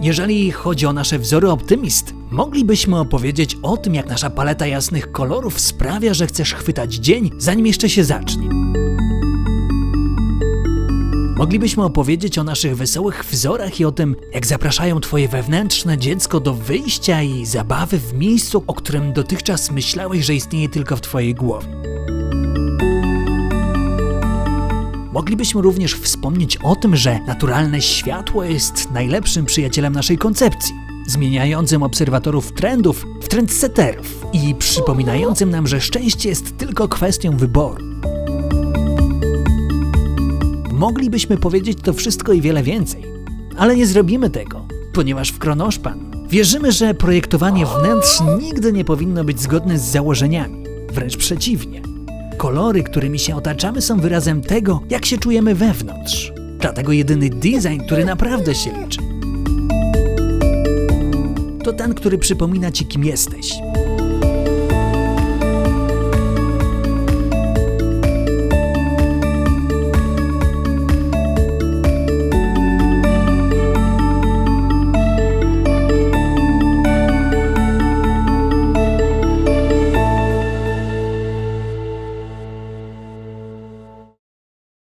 Jeżeli chodzi o nasze wzory optymist, moglibyśmy opowiedzieć o tym, jak nasza paleta jasnych kolorów sprawia, że chcesz chwytać dzień, zanim jeszcze się zacznie. Moglibyśmy opowiedzieć o naszych wesołych wzorach i o tym, jak zapraszają Twoje wewnętrzne dziecko do wyjścia i zabawy w miejscu, o którym dotychczas myślałeś, że istnieje tylko w Twojej głowie. Moglibyśmy również wspomnieć o tym, że naturalne światło jest najlepszym przyjacielem naszej koncepcji, zmieniającym obserwatorów trendów w trendsetterów i przypominającym nam, że szczęście jest tylko kwestią wyboru. Moglibyśmy powiedzieć to wszystko i wiele więcej, ale nie zrobimy tego, ponieważ w Kronoszpan wierzymy, że projektowanie wnętrz nigdy nie powinno być zgodne z założeniami. Wręcz przeciwnie. Kolory, którymi się otaczamy, są wyrazem tego, jak się czujemy wewnątrz. Dlatego jedyny design, który naprawdę się liczy, to ten, który przypomina ci, kim jesteś.